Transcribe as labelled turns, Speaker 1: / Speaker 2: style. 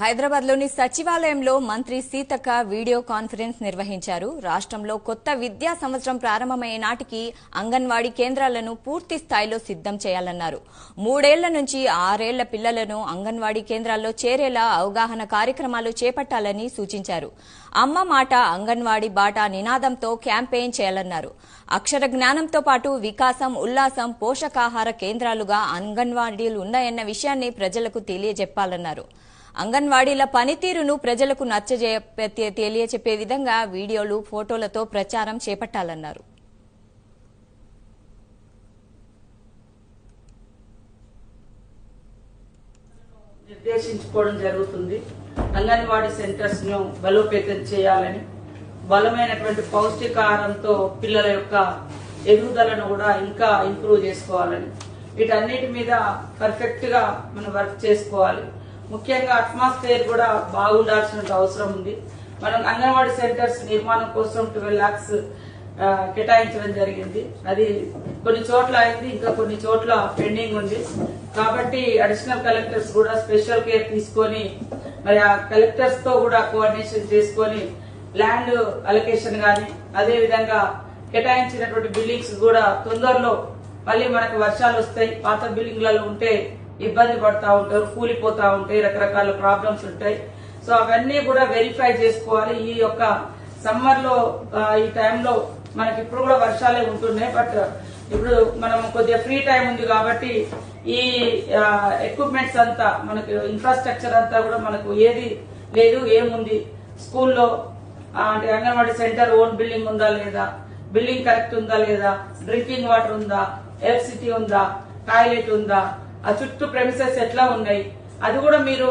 Speaker 1: హైదరాబాద్లోని సచివాలయంలో మంత్రి సీతక్క వీడియో కాన్ఫరెన్స్ నిర్వహించారు. రాష్ట్రంలో కొత్త విద్యా సంవత్సరం ప్రారంభమయ్యే నాటికి అంగన్వాడీ కేంద్రాలను పూర్తి స్థాయిలో సిద్దం చేయాలన్నారు. మూడేళ్ళ నుంచి ఆరేళ్ళ పిల్లలను అంగన్వాడీ కేంద్రాల్లో చేరేలా అవగాహన కార్యక్రమాలు చేపట్టాలని సూచించారు. అమ్మ మాట అంగన్వాడీ బాట నినాదంతో క్యాంపెయిన్ చేయాలన్నారు. అక్షర జ్ఞానంతో పాటు వికాసం ఉల్లాసం పోషకాహార కేంద్రాలుగా అంగన్వాడీలు ఉన్నాయన్న విషయాన్ని ప్రజలకు తెలియజెప్పాలన్నారు. అంగన్వాడీల పనితీరును ప్రజలకు నచ్చజే తెలియచెప్పే విధంగా వీడియోలు ఫోటోలతో ప్రచారం చేపట్టాలన్నారు.
Speaker 2: నిర్దేశించుకోవడం జరుగుతుంది. అంగన్వాడీ సెంటర్స్ను బలోపేతం చేయాలని బలమైనటువంటి పౌష్టికాహారంతో పిల్లల యొక్క ఎదుగుదలను కూడా ఇంకా ఇంప్రూవ్ చేసుకోవాలని వీటన్నిటి మీద పర్ఫెక్ట్గా మనం వర్క్ చేసుకోవాలి. ముఖ్యంగా అట్మాస్ఫియర్ కూడా బాగుండాల్సిన అవసరం ఉంది. మనం అంగన్వాడీ సెంటర్స్ నిర్మాణం కోసం ట్వెల్వ్ లాక్స్ కేటాయించడం జరిగింది. అది కొన్ని చోట్ల అయింది ఇంకా కొన్ని చోట్ల పెండింగ్ ఉంది. కాబట్టి అడిషనల్ కలెక్టర్స్ కూడా స్పెషల్ కేర్ తీసుకొని మరి ఆ కలెక్టర్స్తో కూడా కోఆర్డినేషన్ చేసుకొని ల్యాండ్ అలొకేషన్ కానీ అదే విధంగా కేటాయించినటువంటి బిల్డింగ్స్ కూడా తొందరలో మళ్ళీ మనకు వర్షాలు వస్తాయి. పాత బిల్డింగ్లలో ఉంటే ఇబ్బంది పడతా ఉంటారు కూలిపోతా ఉంటాయి రకరకాల ప్రాబ్లమ్స్ ఉంటాయి. సో అవన్నీ కూడా వెరిఫై చేసుకోవాలి. ఈ యొక్క సమ్మర్లో ఈ టైంలో మనకి ఇప్పుడు కూడా వర్షాలే ఉంటున్నాయి. బట్ ఇప్పుడు మనం కొద్దిగా ఫ్రీ టైం ఉంది కాబట్టి ఈ ఎక్విప్మెంట్స్ అంతా మనకు ఇన్ఫ్రాస్ట్రక్చర్ అంతా కూడా మనకు ఏది లేదు ఏముంది? స్కూల్లో అంటే అంగన్వాడీ సెంటర్ ఓన్ బిల్డింగ్ ఉందా లేదా? బిల్డింగ్ కరెక్ట్ ఉందా లేదా? డ్రింకింగ్ వాటర్ ఉందా? ఎలక్ట్రిసిటీ ఉందా? టాయిలెట్ ఉందా? ఆ చుట్టూ ప్రెమిసెస్ ఎట్లా ఉన్నాయి? అది కూడా మీరు